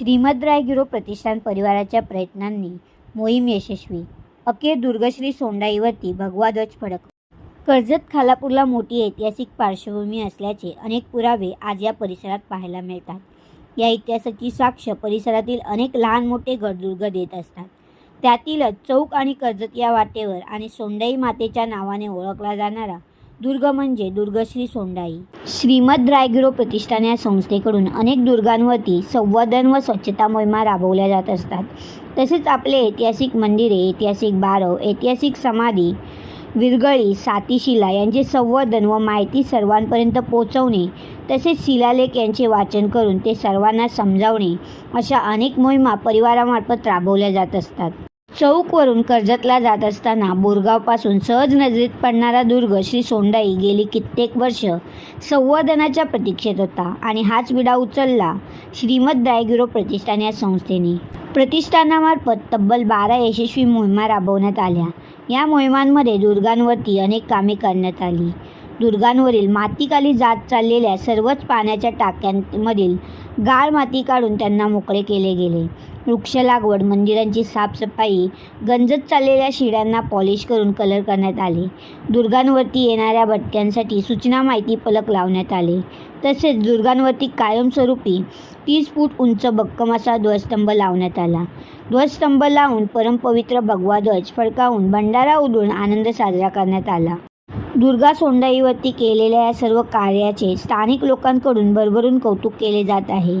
श्रीमद श्रीमदरायगिरो प्रतिष्ठान परिवाराच्या प्रयत्नांनी मोहीम यशस्वी. अखेर दुर्गश्री सोंडाईवरती भगवा ध्वज फडक. कर्जत खालापूरला मोठी ऐतिहासिक पार्श्वभूमी असल्याचे अनेक पुरावे आज या परिसरात पाहायला मिळतात. या इतिहासाची साक्ष परिसरातील अनेक लहान मोठे गडदुर्ग देत असतात. त्यातीलच चौक आणि कर्जत या वाटेवर आणि सोंडाई मातेच्या नावाने ओळखला जाणारा दुर्ग म्हणजे दुर्गश्री सोंडाई. श्रीमद रायगिरो प्रतिष्ठान या संस्थेकडून अनेक दुर्गांवरती संवर्धन व स्वच्छता मोहिमा राबवल्या जात असतात. तसेच आपले ऐतिहासिक मंदिरे ऐतिहासिक बारव ऐतिहासिक समाधी विरगळी सातीशिला यांचे संवर्धन व माहिती सर्वांपर्यंत पोहोचवणे तसेच शिलालेख यांचे वाचन करून ते सर्वांना समजावणे अशा अनेक मोहिमा परिवारामार्फत राबवल्या जात असतात. चौकवरून कर्जतला जात असताना बोरगावपासून सहज नजरेत पडणारा दुर्ग श्री सोंडाई गेली कित्येक वर्ष संवर्धनाच्या प्रतीक्षेत होता आणि हाच विडा उचलला श्रीमद रायगिरो प्रतिष्ठान या संस्थेने. प्रतिष्ठानामार्फत तब्बल बारा यशस्वी मोहिमा राबवण्यात आल्या. या मोहिमांमध्ये दुर्गांवरती अनेक कामे करण्यात आली. दुर्गांवरील मातीखाली जात चाललेल्या सर्वच पाण्याच्या टाक्यांमधील गाळ माती काढून त्यांना मोकळे केले गेले. वृक्ष लागवड मंदिरांची साफसफाई गंजत चाललेल्या शिड्यांना पॉलिश करून कलर करण्यात आले. दुर्गांवरती येणाऱ्या भटक्यांसाठी सूचना माहिती फलक लावण्यात आले. तसेच दुर्गांवरती कायमस्वरूपी तीस फूट उंच भक्कम असा ध्वजस्तंभ लावण्यात आला. ध्वजस्तंभ लावून परमपवित्र भगवा ध्वज फडकावून भंडारा उधळून आनंद साजरा करण्यात आला. दुर्गा सोंडाईवरती केलेल्या या सर्व कार्याचे स्थानिक लोकांकडून भरभरून कौतुक केले जात आहे.